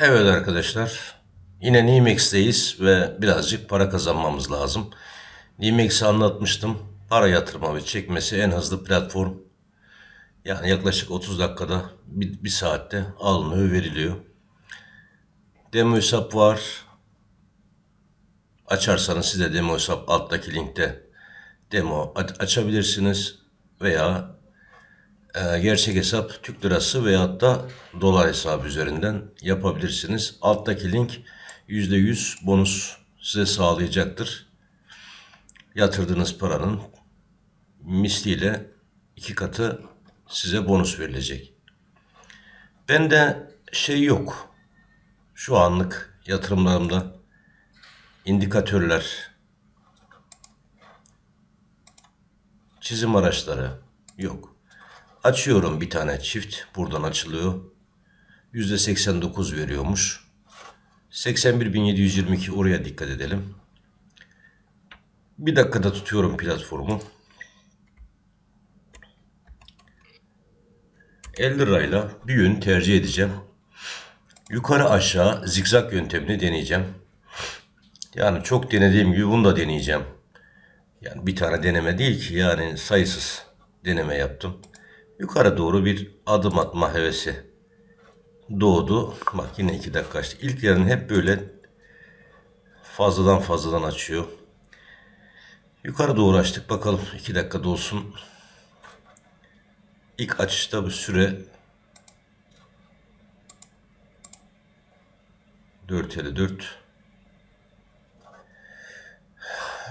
Evet arkadaşlar, yine Nimex'teyiz ve birazcık para kazanmamız lazım. Nimex'i anlatmıştım. Para yatırma ve çekmesi en hızlı platform. Yani yaklaşık 30 dakikada, bir, bir saatte alınıyor, veriliyor. Demo hesap var. Açarsanız size demo hesap alttaki linkte demo açabilirsiniz veya e, gerçek hesap Türk lirası veyahut da dolar hesabı üzerinden yapabilirsiniz. Alttaki link %100 bonus size sağlayacaktır. Yatırdığınız paranın misliyle iki katı size bonus verilecek. Bende şey yok. Şu anlık yatırımlarımda indikatörler, çizim araçları yok. Açıyorum bir tane çift. Buradan açılıyor. %89 veriyormuş. 81.722 oraya dikkat edelim. Bir dakikada tutuyorum platformu. 50 lirayla bir yön tercih edeceğim. Yukarı aşağı zikzak yöntemini deneyeceğim. Yani çok denediğim gibi bunu da deneyeceğim. Yani bir tane deneme değil ki yani sayısız deneme yaptım. Yukarı doğru bir adım atma hevesi doğdu. Bak yine iki dakika açtı. İlk yarın hep böyle fazladan fazladan açıyor. Yukarı doğru açtık. Bakalım iki dakika dolsun. İlk açışta bu süre 454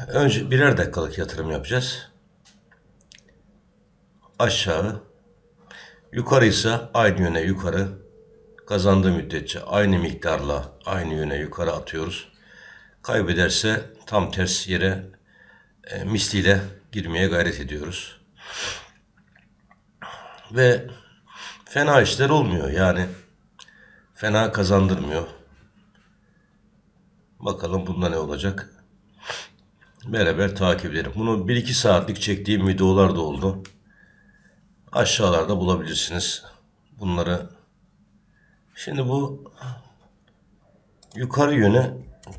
Önce birer dakikalık yatırım yapacağız. Aşağı, yukarıysa aynı yöne yukarı, kazandığı müddetçe aynı miktarla aynı yöne yukarı atıyoruz. Kaybederse tam ters yere e, misliyle girmeye gayret ediyoruz. Ve fena işler olmuyor yani. Fena kazandırmıyor. Bakalım bunda ne olacak beraber takip edelim. Bunu 1-2 saatlik çektiğim videolar da oldu. Aşağılarda bulabilirsiniz. Bunları şimdi bu yukarı yöne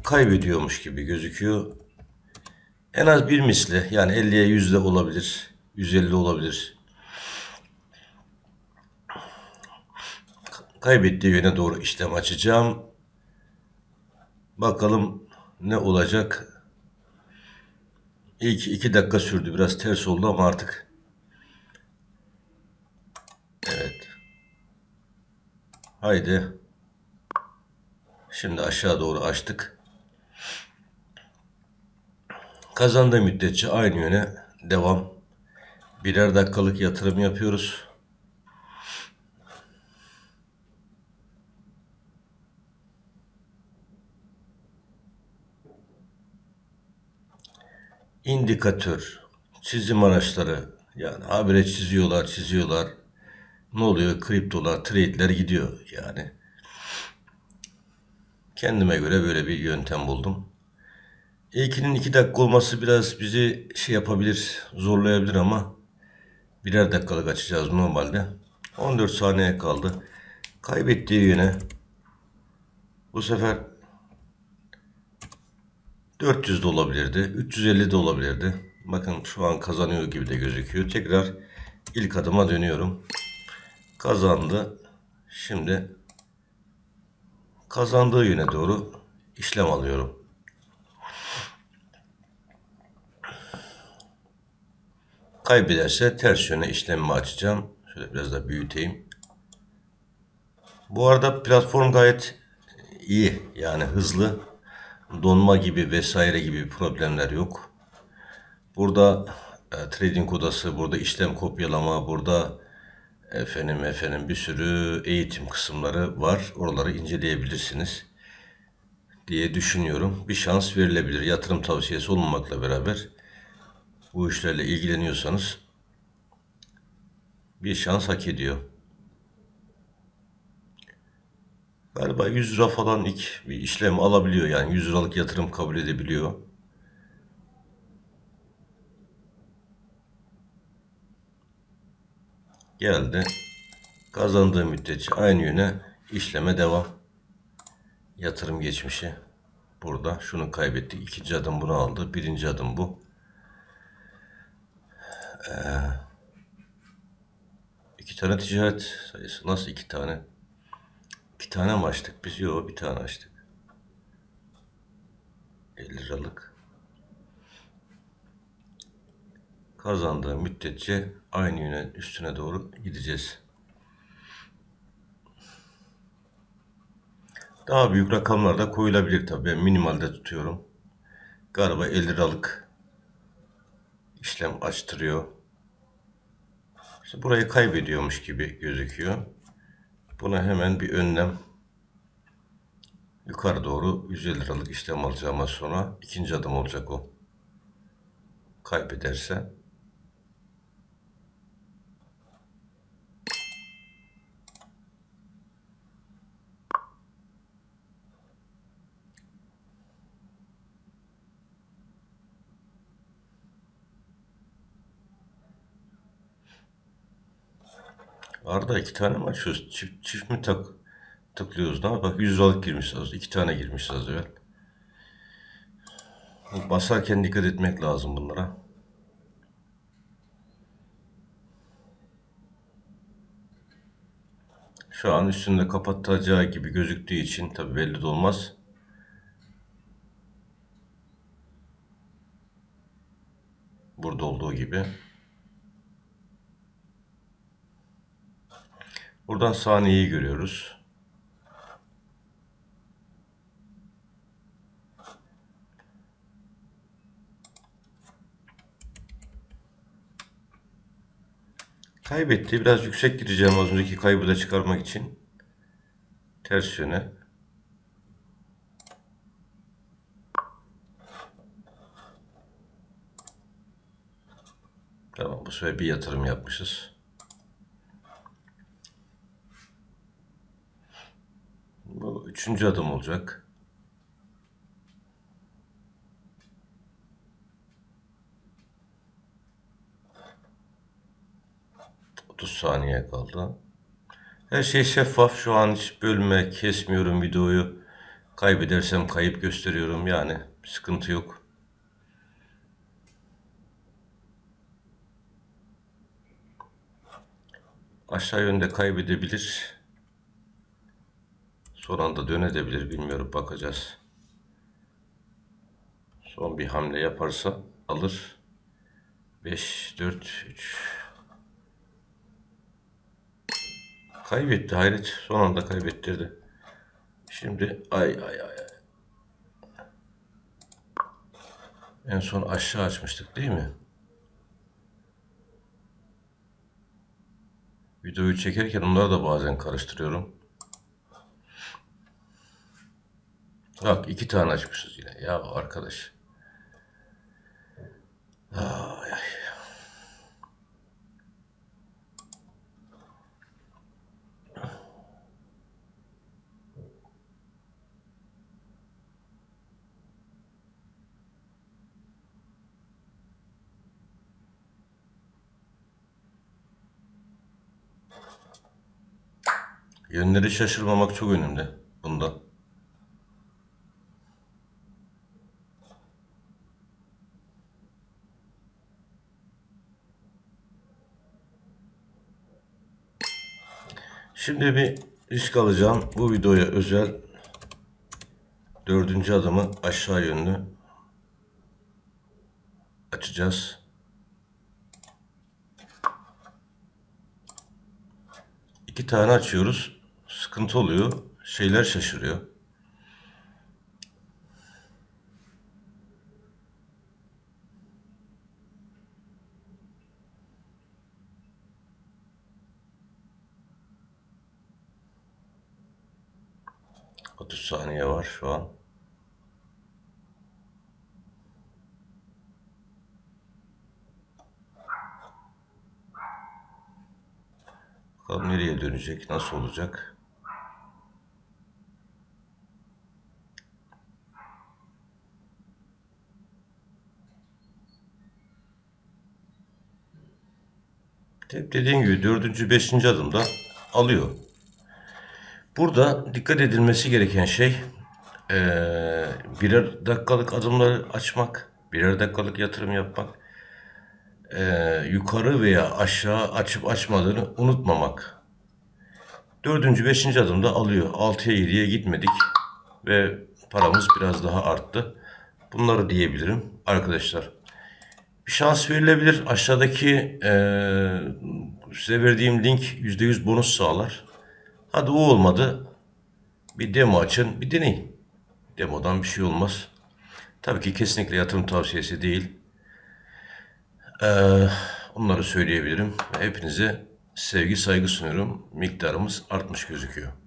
kaybediyormuş gibi gözüküyor. En az bir misli yani 50'ye 100 de olabilir. 150 olabilir. Kaybettiği yöne doğru işlem açacağım. Bakalım ne olacak. İlk iki dakika sürdü. Biraz ters oldu ama artık. Evet. Haydi. Şimdi aşağı doğru açtık. Kazandığı müddetçe aynı yöne devam. Birer dakikalık yatırım yapıyoruz. indikatör, çizim araçları yani habire çiziyorlar, çiziyorlar. Ne oluyor? Kriptolar, trade'ler gidiyor yani. Kendime göre böyle bir yöntem buldum. İlkinin iki dakika olması biraz bizi şey yapabilir, zorlayabilir ama birer dakikalık açacağız normalde. 14 saniye kaldı. Kaybettiği yöne bu sefer 400 de olabilirdi. 350 de olabilirdi. Bakın şu an kazanıyor gibi de gözüküyor. Tekrar ilk adıma dönüyorum. Kazandı. Şimdi kazandığı yöne doğru işlem alıyorum. Kaybederse ters yöne işlemimi açacağım. Şöyle biraz da büyüteyim. Bu arada platform gayet iyi. Yani hızlı donma gibi vesaire gibi problemler yok. Burada e, trading odası, burada işlem kopyalama, burada efendim efendim bir sürü eğitim kısımları var. Oraları inceleyebilirsiniz diye düşünüyorum. Bir şans verilebilir. Yatırım tavsiyesi olmamakla beraber bu işlerle ilgileniyorsanız bir şans hak ediyor. Galiba 100 lira falan ilk bir işlem alabiliyor yani 100 liralık yatırım kabul edebiliyor. Geldi. Kazandığı müddetçe aynı yöne işleme devam. yatırım geçmişi burada. Şunu kaybettik. İkinci adım bunu aldı. Birinci adım bu. Ee, iki tane ticaret sayısı. Nasıl iki tane? İki tane mi açtık biz? Yok bir tane açtık. 50 liralık. Kazandığı müddetçe aynı yöne üstüne doğru gideceğiz. Daha büyük rakamlar da koyulabilir tabii. Ben minimalde tutuyorum. Galiba 50 liralık işlem açtırıyor. İşte burayı kaybediyormuş gibi gözüküyor. Buna hemen bir önlem yukarı doğru 150 liralık işlem alacağıma sonra ikinci adım olacak o. Kaybederse Arda iki tane mi açıyoruz? Çift, çift mi tak tıklıyoruz? Ne bak 100 liralık girmiş az. iki tane girmiş az evvel. Basarken dikkat etmek lazım bunlara. Şu an üstünde kapatacağı gibi gözüktüğü için tabi belli de olmaz. Burada olduğu gibi. Buradan saniyeyi görüyoruz. Kaybetti. Biraz yüksek gireceğim az önceki kaybı da çıkarmak için. Ters yöne. Tamam bu sefer bir yatırım yapmışız. Bu üçüncü adım olacak. Otuz saniye kaldı. Her şey şeffaf. Şu an hiç bölme, kesmiyorum videoyu. Kaybedersem kayıp gösteriyorum. Yani sıkıntı yok. Aşağı yönde kaybedebilir. Son anda dönebilir bilmiyorum bakacağız. Son bir hamle yaparsa alır. 5 4 3 Kaybetti hayret. Son anda kaybettirdi. Şimdi ay ay ay. En son aşağı açmıştık değil mi? Videoyu çekerken onları da bazen karıştırıyorum. Bak iki tane açmışız yine. Ya arkadaş. Ay, ay. Yönleri şaşırmamak çok önemli bunda. Şimdi bir risk alacağım. Bu videoya özel dördüncü adımı aşağı yönlü açacağız. İki tane açıyoruz. Sıkıntı oluyor. Şeyler şaşırıyor. Otuz saniye var şu an. Bakalım nereye dönecek, nasıl olacak? Dediğim gibi dördüncü, beşinci adımda alıyor. Burada dikkat edilmesi gereken şey eee, birer dakikalık adımları açmak, birer dakikalık yatırım yapmak, eee, yukarı veya aşağı açıp açmadığını unutmamak. Dördüncü, beşinci adımda alıyor. Altıya, yediye gitmedik ve paramız biraz daha arttı. Bunları diyebilirim arkadaşlar. Bir şans verilebilir. Aşağıdaki eee, size verdiğim link %100 bonus sağlar. Hadi o olmadı. Bir demo açın, bir deneyin. Demodan bir şey olmaz. Tabii ki kesinlikle yatırım tavsiyesi değil. Eee, onları söyleyebilirim. Hepinize sevgi saygı sunuyorum. Miktarımız artmış gözüküyor.